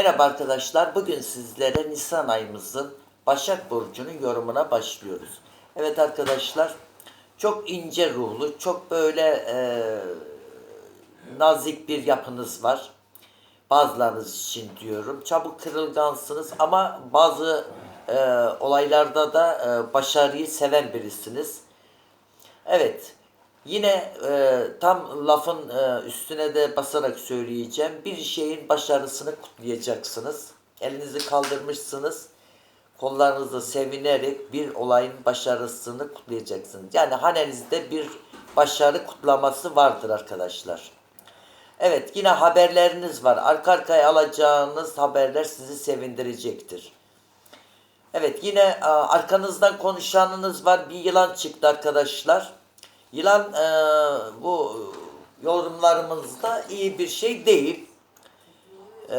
Merhaba arkadaşlar. Bugün sizlere Nisan ayımızın Başak Burcu'nun yorumuna başlıyoruz. Evet arkadaşlar. Çok ince ruhlu, çok böyle eee, nazik bir yapınız var. Bazılarınız için diyorum. Çabuk kırılgansınız ama bazı eee, olaylarda da eee, başarıyı seven birisiniz. Evet. Yine e, tam lafın e, üstüne de basarak söyleyeceğim. Bir şeyin başarısını kutlayacaksınız. Elinizi kaldırmışsınız. Kollarınızı sevinerek bir olayın başarısını kutlayacaksınız. Yani hanenizde bir başarı kutlaması vardır arkadaşlar. Evet yine haberleriniz var. Arka arkaya alacağınız haberler sizi sevindirecektir. Evet yine arkanızdan konuşanınız var. Bir yılan çıktı arkadaşlar. Yılan e, bu yorumlarımızda iyi bir şey değil. E,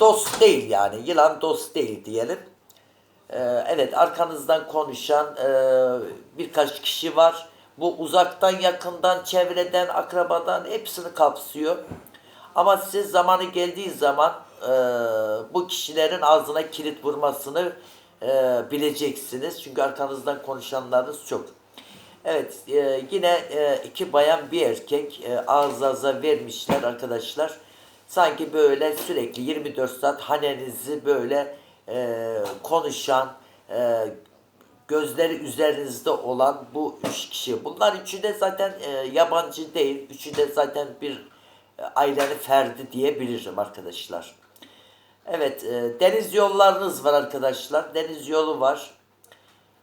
dost değil yani. Yılan dost değil diyelim. E, evet arkanızdan konuşan e, birkaç kişi var. Bu uzaktan, yakından, çevreden, akrabadan hepsini kapsıyor. Ama siz zamanı geldiği zaman e, bu kişilerin ağzına kilit vurmasını e, bileceksiniz. Çünkü arkanızdan konuşanlarınız çok. Evet e, yine e, iki bayan bir erkek e, ağız ağza vermişler arkadaşlar. Sanki böyle sürekli 24 saat hanenizi böyle e, konuşan, e, gözleri üzerinizde olan bu üç kişi. Bunlar üçü de zaten e, yabancı değil. Üçü de zaten bir e, ailenin ferdi diyebilirim arkadaşlar. Evet e, deniz yollarınız var arkadaşlar. Deniz yolu var.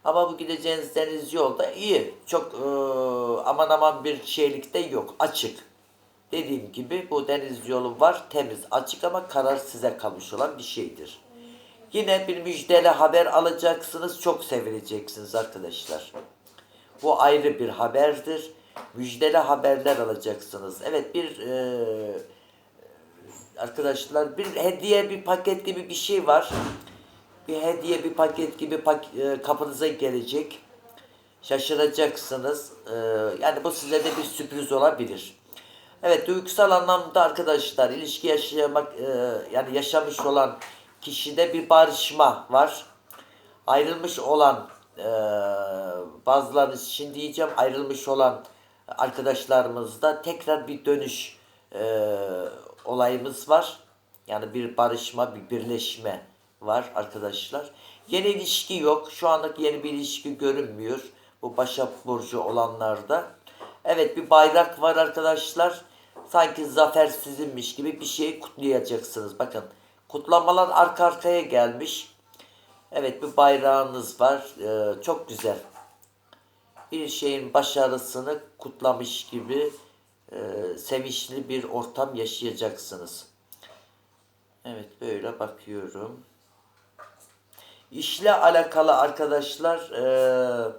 Ama bu gideceğiniz deniz yolda iyi. Çok e, aman aman bir şeylikte yok. Açık. Dediğim gibi bu deniz yolu var. Temiz, açık ama karar size kalmış olan bir şeydir. Yine bir müjdeli haber alacaksınız. Çok sevineceksiniz arkadaşlar. Bu ayrı bir haberdir. Müjdeli haberler alacaksınız. Evet bir e, arkadaşlar bir hediye bir paket gibi bir şey var. Bir hediye bir paket gibi pak- e, kapınıza gelecek. Şaşıracaksınız. E, yani bu size de bir sürpriz olabilir. Evet duygusal anlamda arkadaşlar ilişki yaşamak e, yani yaşamış olan kişide bir barışma var. Ayrılmış olan e, bazılarınız için diyeceğim ayrılmış olan arkadaşlarımızda tekrar bir dönüş e, olayımız var. Yani bir barışma, bir birleşme var arkadaşlar. Yeni ilişki yok. Şu andaki yeni bir ilişki görünmüyor. Bu Başak Burcu olanlarda. Evet bir bayrak var arkadaşlar. Sanki zafer sizinmiş gibi bir şey kutlayacaksınız. Bakın kutlamalar arka arkaya gelmiş. Evet bir bayrağınız var. Ee, çok güzel. Bir şeyin başarısını kutlamış gibi e, sevinçli bir ortam yaşayacaksınız. Evet böyle bakıyorum. İşle alakalı arkadaşlar eee,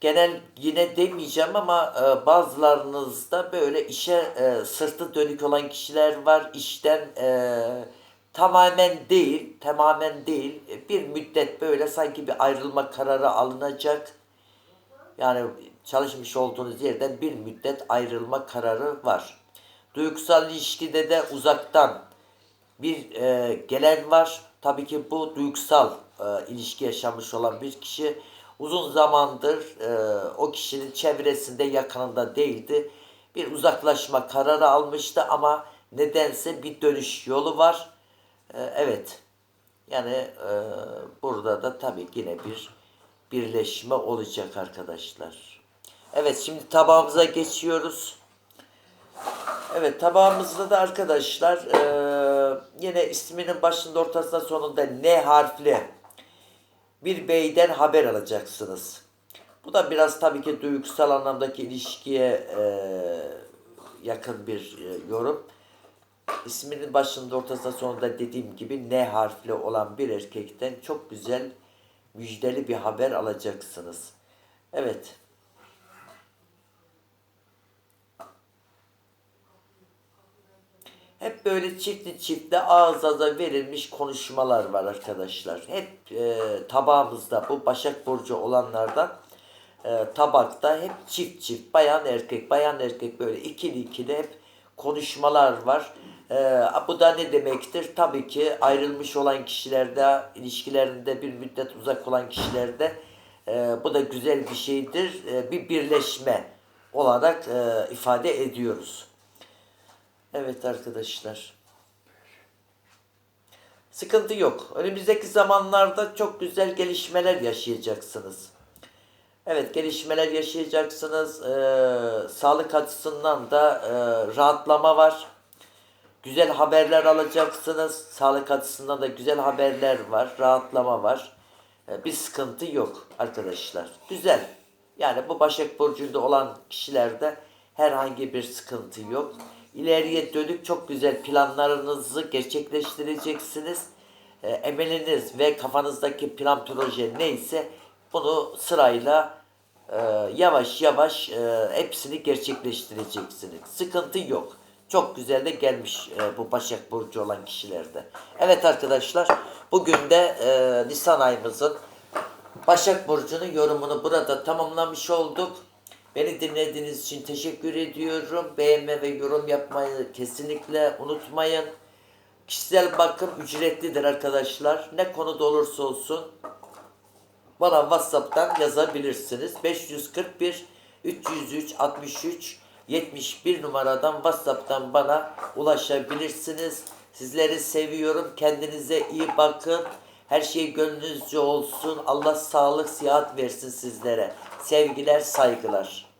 genel yine demeyeceğim ama e, bazılarınızda böyle işe e, sırtı dönük olan kişiler var. İşten e, tamamen değil, tamamen değil. e, Bir müddet böyle sanki bir ayrılma kararı alınacak. Yani çalışmış olduğunuz yerden bir müddet ayrılma kararı var. Duygusal ilişkide de uzaktan bir e, gelen var. Tabii ki bu duygusal e, ilişki yaşamış olan bir kişi uzun zamandır e, o kişinin çevresinde yakınında değildi. Bir uzaklaşma kararı almıştı ama nedense bir dönüş yolu var. E, evet. Yani e, burada da tabii yine bir birleşme olacak arkadaşlar. Evet şimdi tabağımıza geçiyoruz. Evet tabağımızda da arkadaşlar eee, yine isminin başında ortasında sonunda N harfli bir beyden haber alacaksınız. Bu da biraz tabii ki duygusal anlamdaki ilişkiye eee, yakın bir e, yorum. İsminin başında ortasında sonunda dediğim gibi N harfli olan bir erkekten çok güzel müjdeli bir haber alacaksınız. Evet. Hep böyle çiftli çiftli ağız ağza verilmiş konuşmalar var arkadaşlar. Hep e, tabağımızda bu Başak Burcu olanlardan e, tabakta hep çift çift bayan erkek bayan erkek böyle ikili ikili hep konuşmalar var. Ee, bu da ne demektir? Tabii ki ayrılmış olan kişilerde, ilişkilerinde bir müddet uzak olan kişilerde e, bu da güzel bir şeydir. E, bir birleşme olarak e, ifade ediyoruz. Evet arkadaşlar. Sıkıntı yok. Önümüzdeki zamanlarda çok güzel gelişmeler yaşayacaksınız. Evet gelişmeler yaşayacaksınız. Ee, sağlık açısından da e, rahatlama var. Güzel haberler alacaksınız. Sağlık açısından da güzel haberler var. Rahatlama var. Ee, bir sıkıntı yok arkadaşlar. Güzel. Yani bu Başak Burcu'nda olan kişilerde herhangi bir sıkıntı yok. İleriye dönük çok güzel planlarınızı gerçekleştireceksiniz. Ee, emeliniz ve kafanızdaki plan proje neyse bunu sırayla e, yavaş yavaş e, hepsini gerçekleştireceksiniz. Sıkıntı yok. Çok güzel de gelmiş e, bu Başak Burcu olan kişilerde. Evet arkadaşlar bugün de e, Nisan ayımızın Başak Burcu'nun yorumunu burada tamamlamış olduk. Beni dinlediğiniz için teşekkür ediyorum. Beğenme ve yorum yapmayı kesinlikle unutmayın. Kişisel bakım ücretlidir arkadaşlar. Ne konuda olursa olsun bana WhatsApp'tan yazabilirsiniz. 541 303 63 71 numaradan WhatsApp'tan bana ulaşabilirsiniz. Sizleri seviyorum. Kendinize iyi bakın. Her şey gönlünüzce olsun. Allah sağlık, sıhhat versin sizlere. Sevgiler, saygılar.